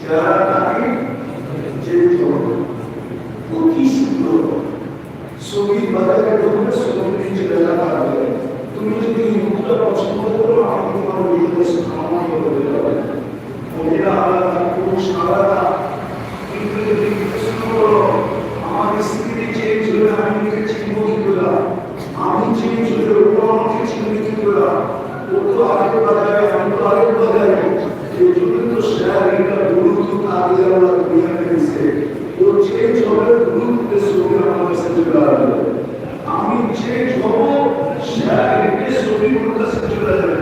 যারা তাকে যেতে হবে অতি শীঘ্র সংগীত বাজারে ঢুকলে সংগীত চলে যাওয়া তুমি যদি মুক্ত পছন্দ করো আমি তোমার ওই দেশ আমার করতে পারবে আমি চেঞ্জ হব সেটাকে সবই করতে চলে যাবে।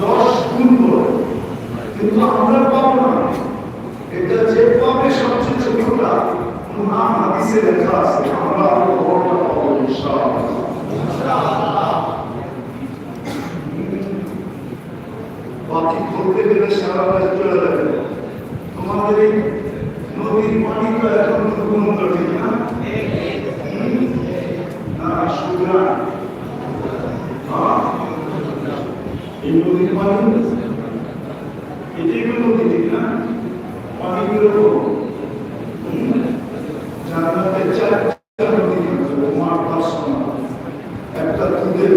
দশ গুণ করে। কিন্তু আমরা পাবো না। এটা যে পাবে সবচেয়ে ছোটটা নাম হাদিসে লেখা আছে, আমরা আরও পাবো বাকি করতে গেলে সারা রাত চলে যাবে। তোমাদের এই নদীর পানি তো এখন কোনো না? সুতরাং এগুলো দিতে পারবেন এটাই হলো না পানিগুলো জান্নাতের চারটা একটা দুধের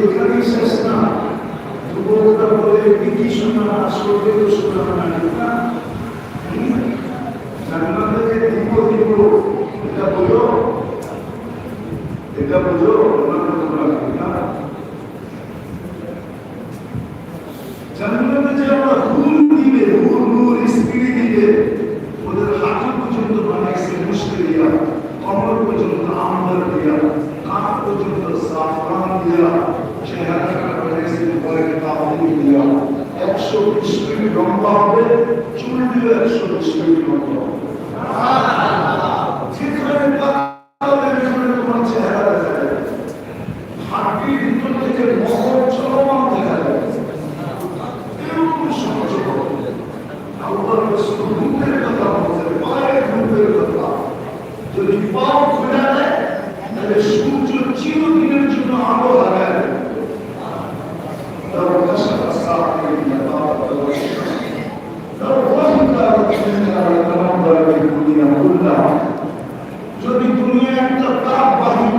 এখানে শেষ না দুর্বলতা বলে বিকৃষ্ণ আসলে চুল দিলে শরীর শরীর মতো যদি দুনিয়া একটা তাপ বাহিনী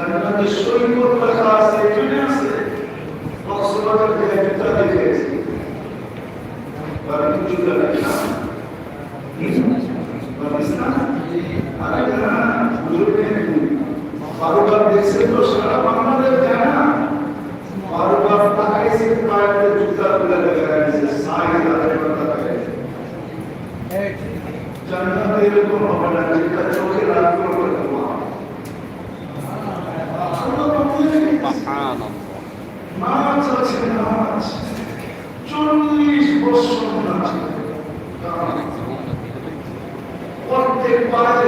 জান্নাতের সৈকত লেখা আছে এখানে আছে কক্সবাজার থেকে জুতা দেখেছি বারণ জুতা লেখা পাকিস্তান আর এখানে ইউরোপিয়ান বারোবার দেখছে তো সারা বাংলাদেশ যায় না বারোবার তাকাইছে পায়ের জুতা গুলো লাগাইছে সাড়ে হাজার টাকা লাগাইছে জান্নাতের কোনো হবে না যেটা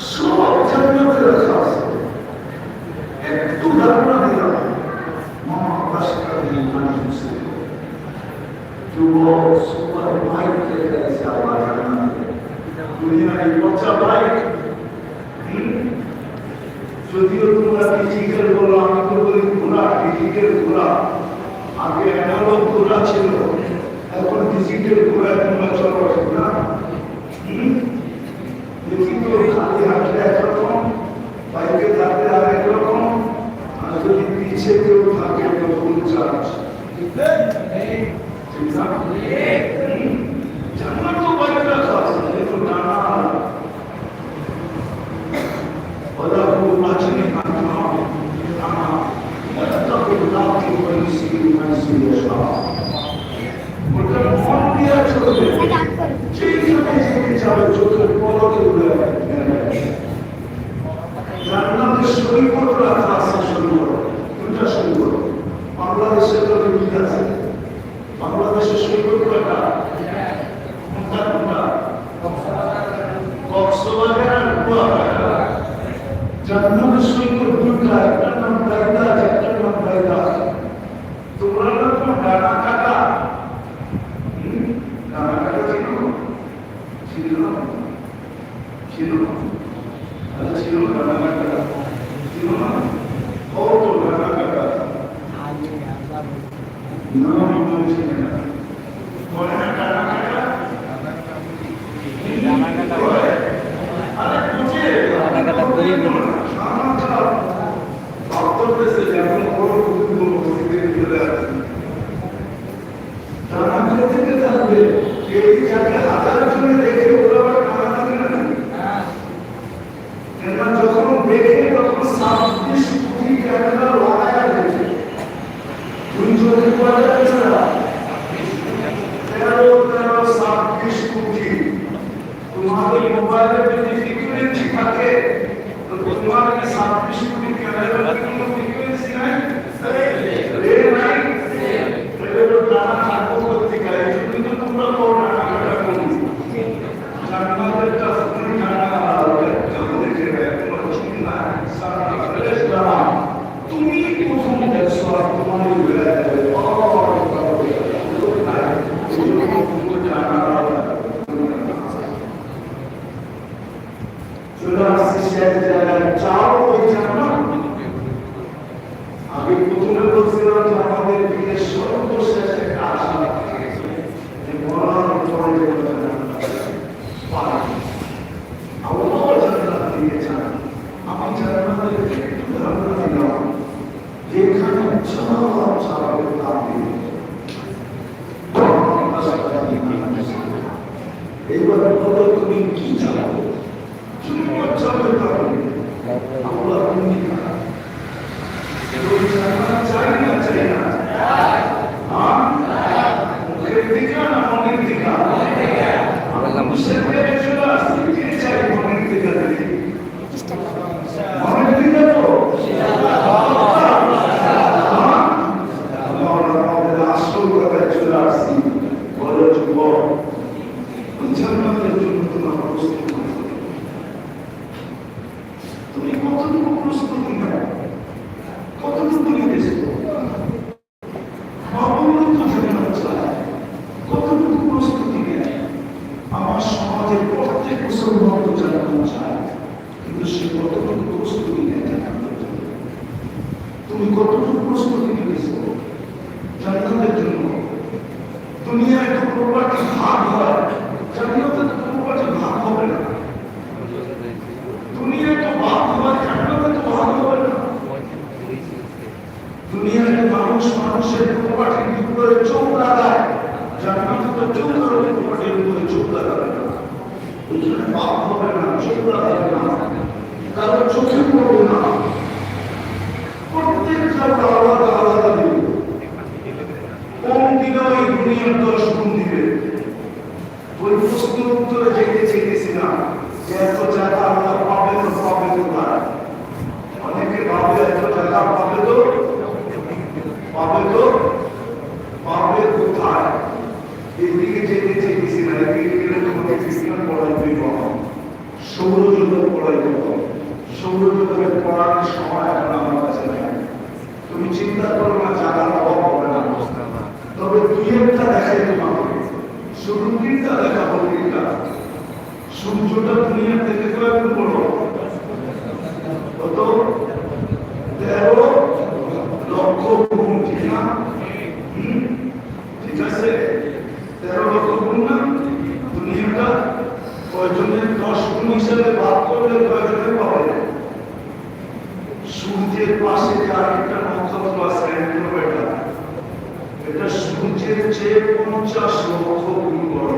Sure. sit there and talk to everyone who's. Amen. Amen. বাংলাদেশের সৈকত এলাকা কক্সবাজার জান্নাতের সৈকত দুটা একটা তোমরা না ডানা তুমি কতটুকু প্রস্তুতি নিয়েছ? জান্নাতের জন্য। দুনিয়া একটা প্রপার্টি ভাগ হয় জানিও বিদ্যালয় দুনিয়ার দর্শন দিবে ওই প্রশ্নের উত্তরে যেতে চেয়েছি না যে এত জায়গা আমরা পাবে তো পাবে তো না অনেকে ভাবে এত জায়গা পাবে তো পাবে তো পাবে কোথায়? এদিকে যেতে চেয়েছি না এদিকে গেলে তোমাকে কৃষ্ণ পড়ার বিবাহ সৌর সূর্যটা দুনিয়া থেকে কত তেরো লক্ষ ঠিক আছে। তেরো লক্ষ গুণ না? দুনিয়াটা কয়জনের দশ গুণ হিসাবে ভাগ করলে কয়জনের পাবে সূর্যের পাশে যে আরেকটা নক্ষত্র আছে এটা এটা সূর্যের চেয়ে পঞ্চাশ লক্ষ গুণ বড়।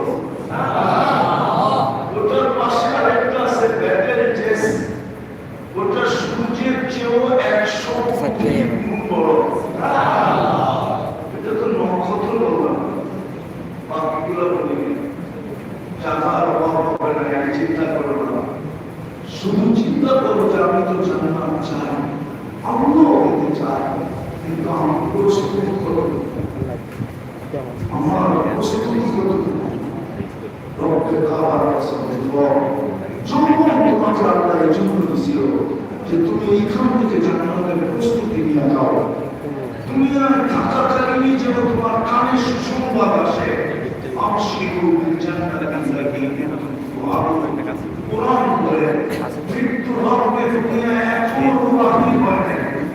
আমি তো জানতাম চাই আমিও হইতে চাই কিন্তু আমি প্রস্তুত করি আমার প্রস্তুত করি রক্তে খাবার আছে সম্পূর্ণ তোমাকে আল্লাহ এই জন্য দিছিল যে তুমি এইখান থেকে জান্নাতের প্রস্তুতি নিয়ে যাও তুমি আর ঢাকা চাকরি যেন তোমার কানে সুসংবাদ আসে আমার সেই জান্নাতের কাছে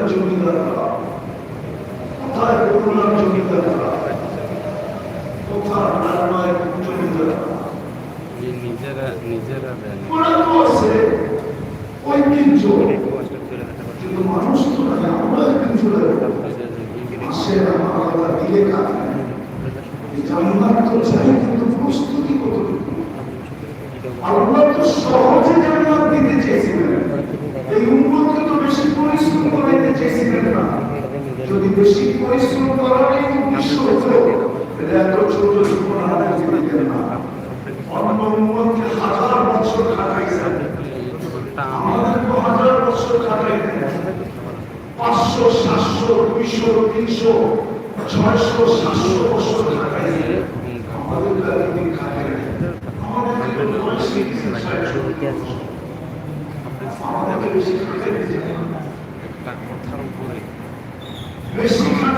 কুমিল্লার জমিদাররা কোথায় বগুড়ার জমিদাররা কোথায় নারায়ণের জমিদাররা নিজেরা নিজেরা ঐতিহ্য কিন্তু মানুষ তো নাই আমরা একদিন আসে আমার নাই। এই জান্নাত তো চাই কিন্তু প্রস্তুতি কতটুকু আল্লাহ তো সহজে জান্নাত দিতে চেয়েছিলেন এই উন্মতকে তো বেশি পরিশ্রম করাইতে চেয়েছিলেন না যদি বেশি পরিশ্রম করা হয় বিশ্ব এত ছোট জীবন দিতেন না আমাদের পাঁচশো সাতশো দুইশো ছয়শো সাতশো বছর খাটাইছেন আমাদের তো একদিন খাটাইলেন আমাদেরকে তো বয়সী ষাটশো আমাদেরকে বেশি খাটাইতে চান না। একটা কথার উপরে বেশি খাটাইতে